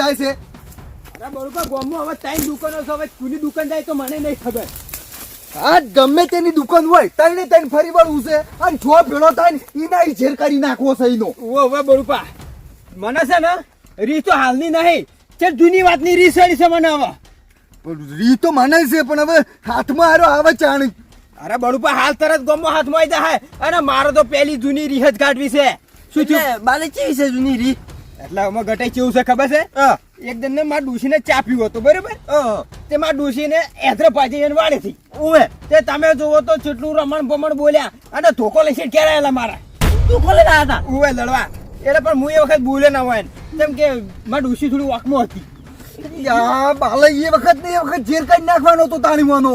જાય છે? બરોબર ગોમમાં હવે ત્રણ દુકાનો છે હવે કોની દુકાન જાય તો મને નહીં ખબર. આ ગમે તેની દુકાન હોય તઈને તઈને ફરી વળવું છે. અને જો ભેળો થાય એના ઝેર કરી નાખવો છે એનો ઓ હવે બરોબર મને છે ને રીત તો હાલની નહીં છે જૂની વાતની રીત સારી છે મને હવે. રી તો મને છે પણ હવે હાથમાં હારો આવે ચાણી. અરે બરોબર હાલ તરત ગમો હાથમાં આવી જાય. અને મારો તો પેલી જૂની રીત જ કાઢવી છે. શું થયું? બાલે કેવી છે જૂની રીત એટલે અમે ગટાઈ કેવું છે ખબર છે? એક દિન ને મારા ડૂસીને ચા પીવો હતો બરોબર? તે મારા ડૂસીને એધર પાછી એને વાળેથી ઓવે. તે તમે જોવો તો છેટલું રમણ ભમણ બોલ્યા અને ધોકો લઈ ક્યારે મારા. ધોકો લઈ રહ્યા હતા? ઓવે લડવા. એટલે પણ હું એ વખત બોલે ના હોય ને. કેમ કે મારી ડુસી થોડી વાકમાં હતી. યા બાલાઈ એ વખત ને એ વખત ઝેર કઈ નાખવાનો તો તાણીવાનો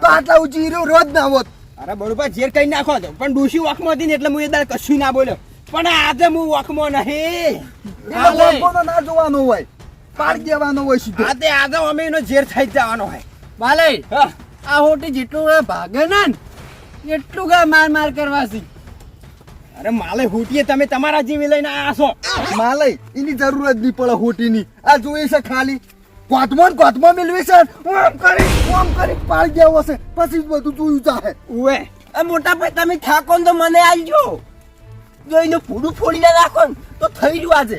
તો આટલા ઊંચી રહ્યો રોજ ના હોત. અરે બરોબર ઝેર કઈ નાખો પણ ડૂસી વાકમાં હતી ને એટલે હું એ દાડ કશું ના બોલ્યો. પણ આજે હું વાકમાં નહીં. આ લોકોનો ના જોવાનો હોય. પાડી દેવાનો હોય સીધો. આ આજે અમે એનો ઝેર થઈ જવાનો હોય. બાલે હા. આ હોટી જેટલું ભાગે ને એટલું ગા માર માર કરવાથી. અરે માલે હોટીએ તમે તમારા જીવી લઈને આયા છો. માલય એની જરૂર જ નહીં પડે હોટીની. આ જોઈએ છે ખાલી. કોથમાં ને કોથમાં મેળવી છે. ઓમ કરી ઓમ કરી પાડી દેવો છે. પછી બધું જોયું જાહે. ઓએ મોટા ભાઈ તમે થાકો તો મને આલજો. જો એનું પૂરું ફોડીને નાખો ને તો થઈ ગયું આજે.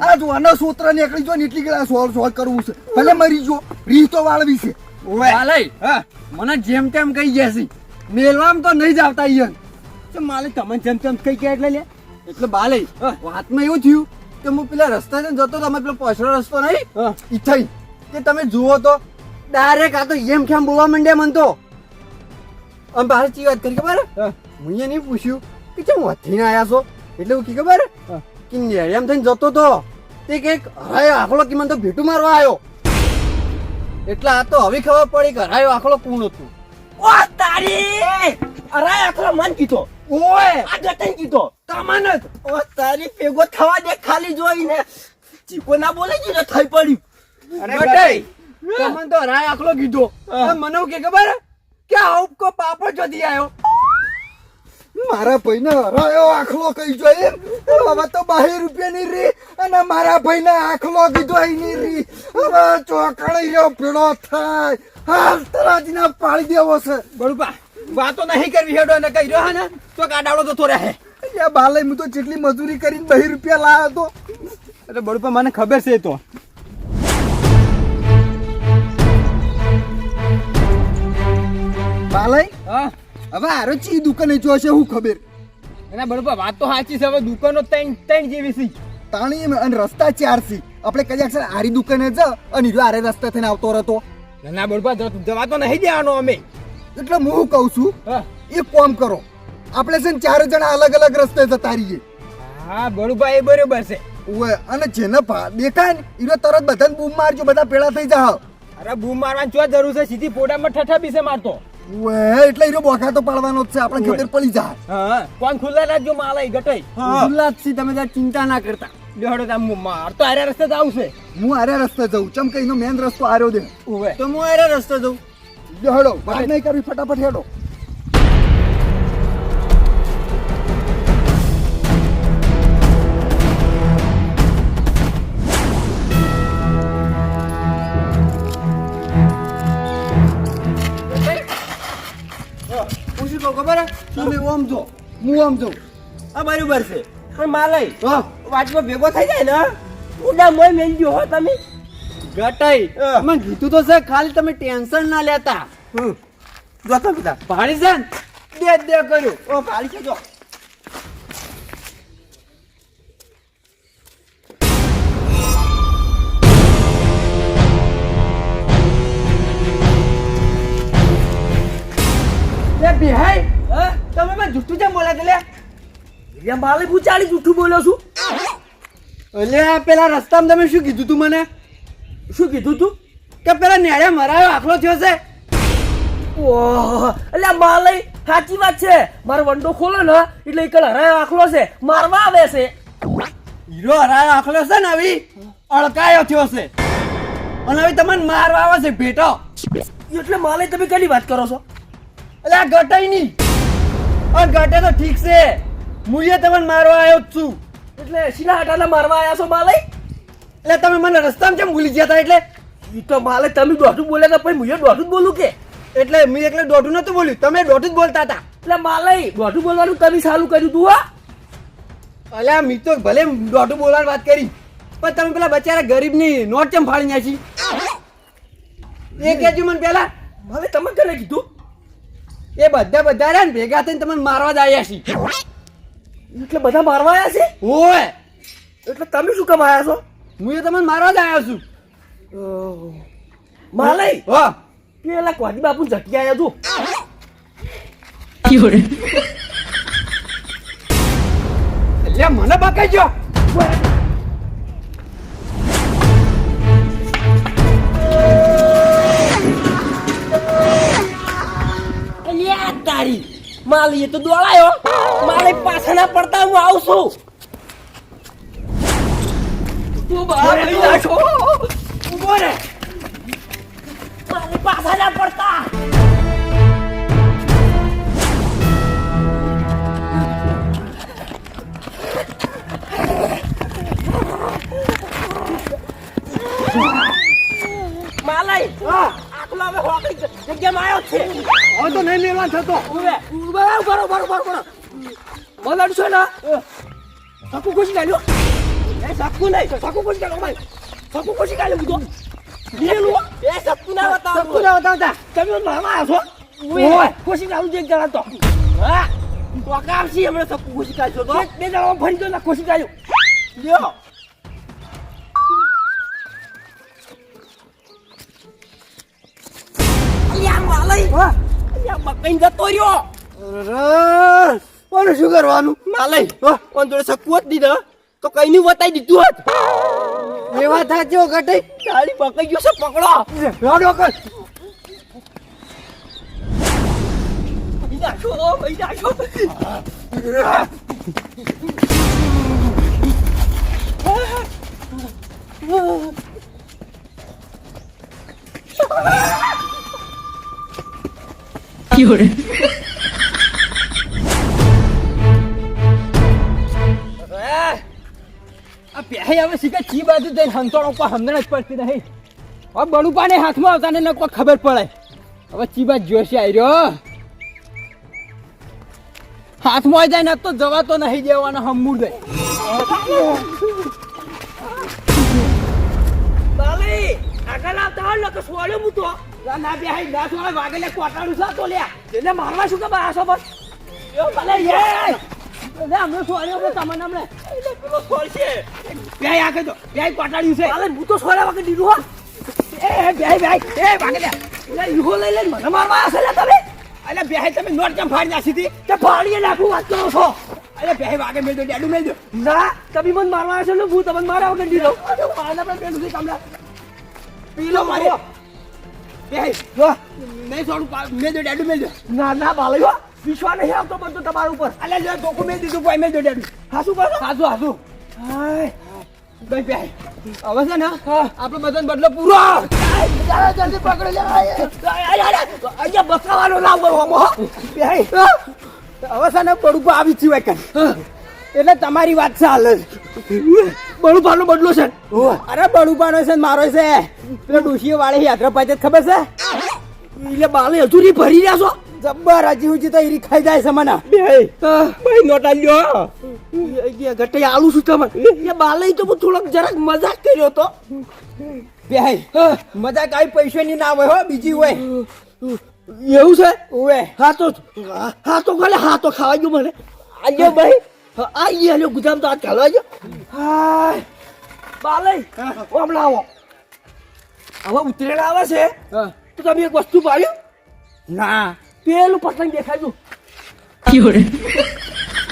આ જો આના સૂત્ર નીકળી જો ને એટલી ગળા સોલ સોળ કરવું છે. ભલે મરી જો રીહ તો વાળવી છે. બાલે હા. મને જેમ તેમ કહી જશે મેલવામ તો નહીં જ આવતા ઈયન. તો માલે તમને જેમ તેમ કહી ગયા એટલે લે. એટલે બાલે હા. વાતમાં એવું થયું કે હું પેલા રસ્તા છે ને જતો તમે પેલો પછડો રસ્તો નહીં હા. ઈ થઈ. કે તમે જુઓ તો ડાયરેક્ટ આ તો એમ કેમ બોલવા માંડ્યા મન તો. આમ બહાર ચી વાત કરી ખબર? હું. અહીંયા નહીં પૂછ્યું. કે કેમ વધીને આવ્યા છો? એટલે હું કી ખબર? કે નેડિયામ થઈને જતો તો તે કંઈક હરાયો આખલો કે તો ભેટું મારવા આવ્યો એટલે આ તો હવે ખબર પડી કે હરાયો આખલો કોણ હતું. ઓ તારી! હરાયો આખલો મન કીધો. ઓય! આ જતન કીધો. તમને ઓ તારી પેગો થવા દે ખાલી જોઈને. ચીકો ના બોલે છે થઈ પડ્યું? અરે ગટાઈ. ગટાઈ. તો હરાય આખલો કીધો. મને કે ખબર? કે આ ઉપકો પાપડ જોતી આવ્યો મારા ભાઈને હરાયો આખલો કઈ જો એમ હવે તો બાહી રૂપિયાની રી અને મારા ભાઈને આખલો કીધો એની રી. હવે ચોકડી રહ્યો પીળો થાય. હાલ તરાજીના પાડી દેવો છે. બરોબર વાતો નહીં કરવી હેડો ને કઈ રહ્યો ને? તો કાડાવડો તો થોડા હે બાલે હું તો જેટલી મજૂરી કરીને બહી રૂપિયા લાવ્યો તો. એટલે બળપા મને ખબર છે તો. હવે આરો ચી દુકાને જોશે હું ખબર? એના બરોબર વાત તો સાચી છે. હવે દુકાનો ત્રણ ત્રણ જેવી છે. તાણી અને રસ્તા ચાર સી આપણે કદાચ છે આરી દુકાને જ અને જો આરે રસ્તા થઈને આવતો રહેતો. ના બરોબર જવા તો નહીં દેવાનો અમે. એટલે હું કહું છું? હા. એ કોમ કરો. આપણે છે ને ચાર જણા અલગ અલગ રસ્તે જતા રહીએ. હા બરોબર એ બરોબર છે. ઓય અને જેને ભા- દેખાય ને હીરો તરત બધાને બૂમ મારજો બધા પેલા થઈ જાવ અરે બૂમ મારવાની શું જરૂર છે? સીધી પોડામાં ઠઠા બીસે મારતો. ઓવે એટલે એનો બોખા તો પાડવાનો જ છે આપણે ખેતર પડી જાય. હા. કોણ ખુલ્લા રાખજો માલા ગટાઈ ગુલાબસિંહ તમે ત્યાં ચિંતા ના કરતા. લેહડો તામ માર તો આરે રસ્તે જાવ છે. હું આરે રસ્તે જઉં ચમ કઈનો મેન રસ્તો આર્યો દે ઓએ તો હું આરે રસ્તે જઉં બેહડો વાત નહીં કરવી ફટાફટ હેડો. શું કહું ખબર તમે ઓમ જો હું ઓમ જો આ બરાબર છે. પણ માલય હા. વાતમાં ભેગો થઈ જાય ને ઉડા મોય મેલજો ગયો હો તમે. ગટાઈ. મને કીધું તો છે ખાલી તમે ટેન્શન ના લેતા. જોતો બધા. ભાડી છે દે દે કર્યું. ઓ ભાડી છે જો. લે બિહાઈ તમે મને જુઠ્ઠું કેમ બોલ્યા લે યા માલે પૂછાડી જુઠ્ઠું બોલો છું? એટલે આ પેલા રસ્તામાં તમે શું કીધું તું મને? શું કીધું તું? કે પેલા નેળે મરાયો આખલો થયો છે? ઓહ એટલે માલય સાચી વાત છે. મારો વંડો ખોલો ને એટલે એક હરાયો આખલો છે. મારવા આવે છે. હીરો હરાયો આખલો છે ને આવી? અળકાયો થયો છે. અને હવે તમને મારવા આવે છે ભેટો. એટલે માલય તમે કઈ વાત કરો છો? આ ગટાઈ નહીં. આ ગટે તો ઠીક છે. મુએ તમને મારવા આવ્યો જ છું. એટલે શીના હટાના મારવા આયા છો માલય એટલે તમે મને રસ્તામાં કેમ ભૂલી ગયા હતા એટલે? ઈ તો માલે તમે દોઢું બોલ્યા હતા પછી હું દોઢું બોલું કે? એટલે મેં એટલે દોઢું નતું બોલ્યું. તમે દોઢું જ બોલતા હતા. એટલે માલય દોઢું બોલવાનું તમે સારું કર્યું તું હા? અલ્યા મી તો ભલે દોઢું બોલવાની વાત કરી પણ તમે પેલા બચારા ગરીબની નોટ કેમ ફાળી નાખી? એ કહેજો મને પેલા. ભલે તમે કરે કીધું? એ બધા બધા રહ્યા ને ભેગા થઈને તમને મારવા જ આવ્યા છે એટલે બધા મારવા આવ્યા છે? ઓય! એટલે તમે શું કામ આવ્યા છો? હું એ તમને મારવા જ આવ્યો છું. માલય હા? પેલા કોદી બાપુ ઝટકી આવ્યા તું એટલે મને બકાઈ ગયો અલ્યા તારી. માલી તો દોડાયો મારે પાછા ના પડતા હું આવું છું તું બહાર લઈ નાખો. ઊભો રે. મારે પાછા ના પડતા. માલય આટલો હવે હોકડી જગ્યામાં આવ્યો છે. હવે તો નહીં મેળવા થતો. ઉભે ઉભે બરો બરો બરો બરો બોલાડ છે ને? સાકુ ખુશી ગાલ્યો એ સાકુ નહીં સાકુ ખુશી ગાલ્યો ભાઈ. સાકુ ખુશી ગાલ્યો કીધો લીલું એ સાકુ ના બતાવ સબકુ ના બતાવતા તમે મામા આવો ઓય. ખુશી ગાલું જે જણા તો. હા. તો કામસી હમણે સાકુ ખુશી ગાલ્યો તો? બે જણા ફરી તો ના ખુશી ગાલ્યો લ્યો. અલ્યા માલય અલ્યા મકઈ જતો રહ્યો અરે, કોને શું કરવાનું માલય ઓન જોડે સકુત દીધો તો કઈ ની બતાઈ દીધું હોત એવા થાચો ઘટે તાળી પકડી ગયો છે પકડો રોડો કર ભાઈ નાખો ભાઈ નાખો આ પહેરી હવે શીખે ચી બાજુ જઈને હંતોડો ઉપર હમણાં જ પડતી નહીં. હવે બળુપાને હાથમાં આવતા ને કોઈ ખબર પડે. હવે ચી બાજુ જોશે આવી હાથમાં જાય ને તો જવાતો નહીં દેવાનો હમુર આગળ આવતા હોય ને કે સોળ્યો તો ના બે હાઈ ના વાગે લે કોટાડું છે તો લે એને મારવા શું કે બાસો બસ? યો ભલે યે લે અમને સોર્યો તો તમને અમને એટલે પેલો સોળ છે. બે આગળ દો બે કોટાડ્યું છે. માલે હું તો સોળ્યા વાગે દીધું હો. એ બે બે એ ભાગે લે એટલે ઈહો લઈ મને મારવા આવશે લે તમે. અલે બે તમે નોટ કેમ ફાડી નાખી હતી? તે ફાડીએ નાખું વાત કરો છો. અલે બે વાગે મેં દો ડેડું મેં ના તમે મને મારવા આવશે ને હું તમને મારા વગર દીધો. મારા પેલું કમલા પીલો મારી ના ના બાલય વિશ્વાસ નહીં આવતો બધું તમારા ઉપર. અલે જો ધોકું મેલ દીધું ભાઈ મેલ દો ડેડું. હાસું કરો? હાજુ હાય. ભાઈ બે હવે છે ને આપણો બધાનો બદલો પૂરો જલ્દી પકડો અહીંયા બસાવાનો બે હવે છે ને બડું આવી થયું કાંઈ. એટલે તમારી વાત ચાલે બળુપાનો બદલો છે. અરે બળુપાનો છે મારો છે. પેલો ડુશીઓ વાળે યાત્રા પાછે ખબર છે? એટલે બાલે હજુરી ભરી રહ્યા છો. જબ્બર હજી તો ઈરી ખાઈ જાય છે મને. ભાઈ નોટ આલ્યો ઘટે આલું છું તમે એ બાલે તો હું થોડોક જરાક મજાક કર્યો તો. બે મજાક આવી પૈસાની ના હોય હો બીજી હોય. એવું છે? ઓવે. હા તો હા તો ખાલે હા તો ખાવા ગયું મને. આજે ભાઈ. આ આલ્યો ગુદામ તો આ ચાલવા ગયો. હાય બાલે હમણાં લાવો. હવે ઉતરેણ આવે છે? હા. તો તમે એક વસ્તુ પાડ્યું ના. પેલું પતંગ દેખાડ્યું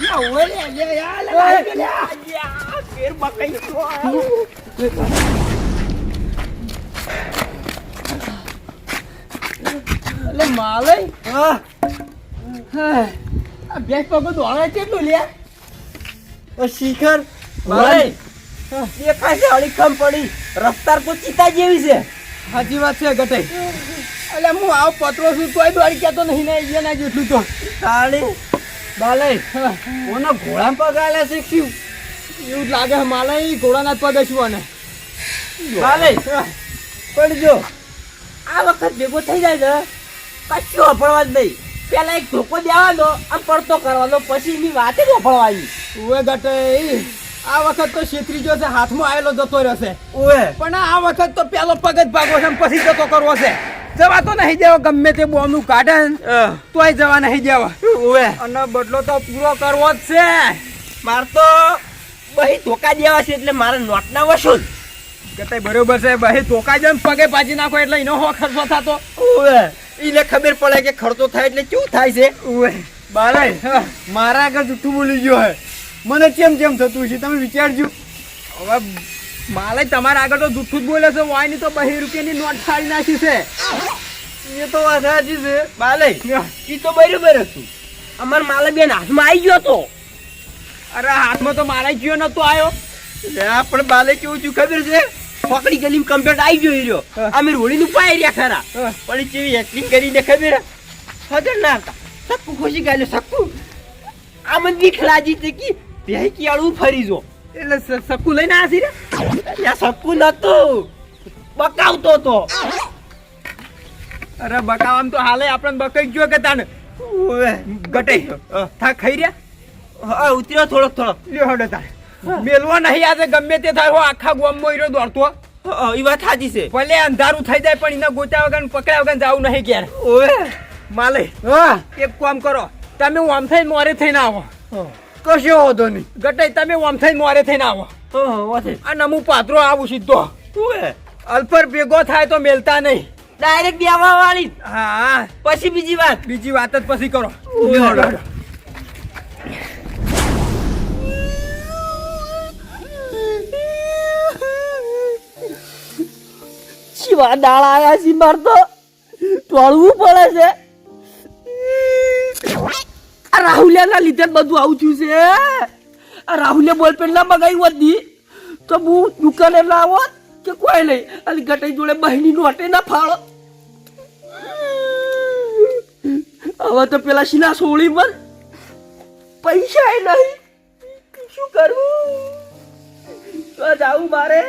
ના હોય લે, યા, લે. ફેર બકાઈ. એટલે માલય હા. બે પગો દોડાય કેટલું લે? ઓ શિખર ભાઈ દેખાય છે અડીખમ પડી. રફતાર તો ચિતા જેવી છે. સાચી વાત છે ગટે. એટલે હું આવ પત્રો છું તોય દોડી તો નહીં ને ના જેટલું તો. તાળી બાલે ઓનો ઘોડા પગાલે શીખ્યું એવું જ લાગે મારે માલે ઘોડાના પગે છું અને બાલે પડજો આ વખત ભેગો થઈ જાય છે. કશું અફળવા જ નહીં. પેલા એક ધોકો દેવાનો આમ પડતો કરવાનો. પછી એની વાતે જ વાપરવાની ઉવે ગટે આ વખત તો છેત્રીજો છે હાથમાં આવેલો જતો રહેશે. ઓએ પણ આ વખત તો પેલો પગ જ ભાગો છે અને પછી જતો કરવો છે. જવા તો નહીં દેવો ગમે તે બોમનું કાઢે ને તોય જવા નહીં દેવા. ઓએ અને બદલો તો પૂરો કરવો જ છે. માર તો બહી ધોકા દેવા છે એટલે મારે નોટના વસૂલ. ગટે બરોબર છે ભાઈ ધોકા જેમ પગે પાજી નાખો એટલે એનો હો ખર્ચો થતો. ઓએ એને ખબર પડે કે ખર્ચો થાય એટલે શું થાય છે? બાલે મારા આગળ જૂઠું બોલી ગયો હે. મને કેમ કેમ થતું છે તમે વિચારજો. હવે માલે તમારા આગળ તો જુઠ્ઠું જ બોલે છે વાયની તો બહી રૂપિયાની નોટ ફાડી નાખી છે. એ તો વાત સાચી છે. બાલે એ તો બરોબર હતું. અમાર માલે બેન હાથમાં આવી ગયો તો. અરે હાથમાં તો મારા ગયો નતો આવ્યો પણ બાલે કેવું છું ખબર છે? પકડી ગલી કમ્પ્લેટ આવી ગયો રહ્યો અમે રોડી પાઈ રહ્યા ખરા. પણ કેવી એક્ટિંગ કરીને ખબર ના હતા સક્કુ ખુશી ગાલ્યો સક્કુ. આ મને બીક લાગી કી કે બે ફરી જો. એટલે સક્કુ લઈને આસી રે ત્યાં સક્કુ નતું. બકાવતો તો. અરે બકાવામ તો હાલે આપણને બકાઈ ગયો કે તાને? ગટે થા ખાઈ રહ્યા? હા ઉતર્યો થોડો થોડો લ્યો હડો તારે. મેલવા નહીં આજે ગમે તે થાય હો આખા ગામમાં હીરો દોડતો. એ વાત સાચી છે. ભલે અંધારું થઈ જાય પણ એને ગોત્યા વગર પકડ્યા વગર જવું નહીં ક્યારે. ઓએ માલે. હા. એક કામ કરો તમે ઓમ થઈને મોરે થઈને આવો. કશો વાંધો નહીં. ગટાઈ તમે ઓમ થઈને મોરે થઈને આવો. હા, હા, આ નમું પાત્રો આવું સીધો. અલ્પર ભેગો થાય તો મેલતા નહીં. ડાયરેક્ટ દેવા વાળી હા. પછી બીજી વાત. બીજી વાત જ પછી કરો. શિવા દાળ આવ્યા છે માર તો. ટોળવું પડે છે. આ રાહુલિયા ના લીધે બધું આવું થયું છે આ રાહુલે બોલ પેન ના મગાવી હતી તો હું દુકાને ના કે કોઈ નહીં. અને ગટાઈ જોડે બહેની નોટે ના ફાળો. હવે તો પેલા શીના સોળી પર પૈસા નહીં. શું કરવું જાવું મારે.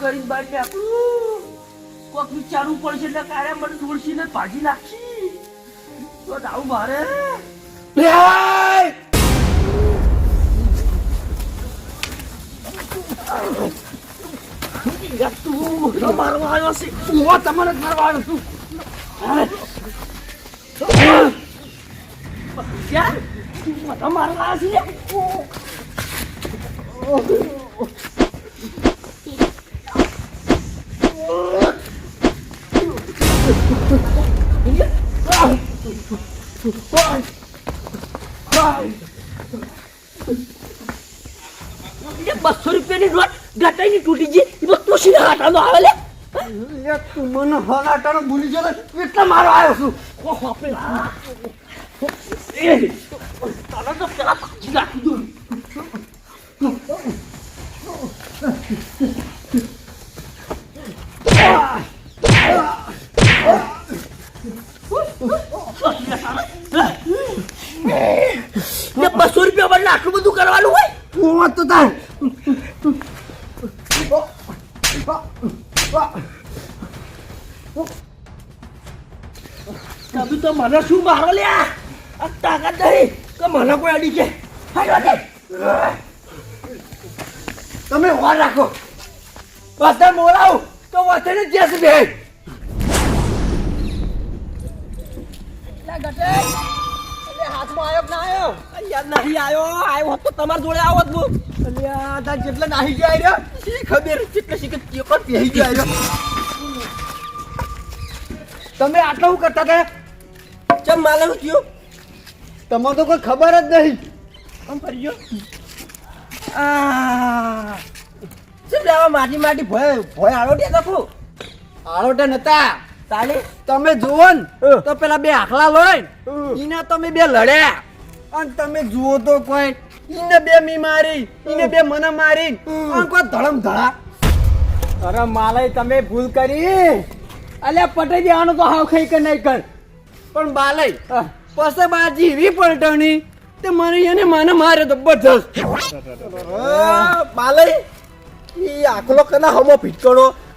કરી બાર નાખું કોક વિચારવું પડશે એટલે કારે મને તુલસી ને ભાજી નાખી. તો આવું મારે. તું મારવા આવ્યો છે. હું તમારે જ આવ્યો છું. ક્યાં? મારવા આવ્યો છે? બસો રૂપિયાની નોટ ગટાઈની તૂટી ગઈ એમાં તોસીને હાટાનો આવે લે? એ તું મને હલાટાનો ભૂલી ગયો એટલા મારો આવ્યો છું. ઓહો, આપણે તો પેલા ભાજી નાખી દઉં ને બસો રૂપિયા બદલે આટલું બધું કરવાનું હોય? હું તો તાર. તમે તો મને શું મારો લ્યા? આ તાકાત નહીં કે મને કોઈ અડી છે તમે વાત રાખો. વાતર બોલાવું તો વાતર જ જશે બે હાથમાં આવ્યો કે ના આવ્યો યાર નહીં આવ્યો આવ્યો તો તમારા જોડે હું. અલ્યા તાર જેટલા નાહી ગયા રહ્યા શી ખબર? કેટલે શી કે ચેકર પહેરી ગયા આવ્યો તમે આટલા હું કરતા હતા? ચમ માલમ કયો તમને તો કોઈ ખબર જ નહીં. આમ ફરી ગયો. આ. શું લેવા માટી માટી ભય ભય દે નાખું? આળોટા નતા. તાલે તમે જુઓ ને તો પેલા બે આખલા લોય એના તમે બે લડ્યા. અને તમે જુઓ તો કોઈ ઈને બે મી મારી ઈને બે મને મારી અને કોઈ ધડમ ધડા. અરે માલય તમે ભૂલ કરી. અલ્યા પટાઈ દેવાનો તો હાવ ખાઈ કે નહીં કર. પણ બાલય પસે બાજી એવી પલટણી તે મને એને મને મારે જબરજસ્ત બાલય એ આખલો કના હમો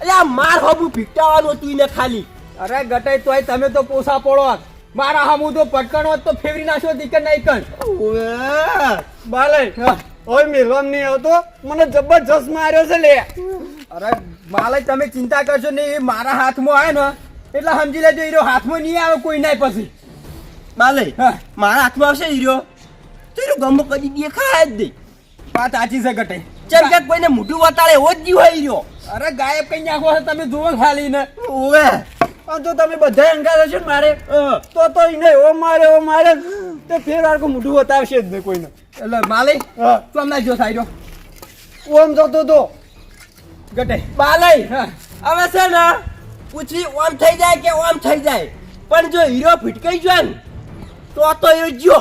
અરે આ માર હબુ ભીટાવાનું તું ને ખાલી. અરે ગટાઈ તોય તમે તો પોસા પડો મારા હામું તો પટકણો તો ફેવરી નાખ્યો દી કે નહીં કર બાલય ઓય મિલવામ નહીં આવતો? મને જબરજસ્ત માર્યો છે લે. અરે માલય તમે ચિંતા કરશો નહીં એ મારા હાથમાં આવે ને એટલે સમજી લેજો એ હાથમાં નહીં આવે કોઈ નહીં પછી. બાલે. મારા હાથમાં આવશે હીરો? તો હીરો ગમો કદી દેખાય જ નહીં વાત સાચી છે ગટાઈ ચમ કે કોઈને મોઢું વતાડે એવો જ જીવ હોય હીરો. અરે ગાયબ કઈ નાખો તમે જુઓ ખાલી ને. ઓવે આ તો તમે બધા અંગાર હશો ને મારે તો તો એને એવો મારે એવો મારે તે ફેર આરકો મોઢું બતાવશે જ નહીં કોઈને. એટલે માલે તું અમને જો સાઈડો ઓમ જતો તો ગટે. બાલે હવે છે ને પૂછવી ઓમ થઈ જાય કે ઓમ થઈ જાય. પણ જો હીરો ફિટકાઈ જાય ને તો તો એ જો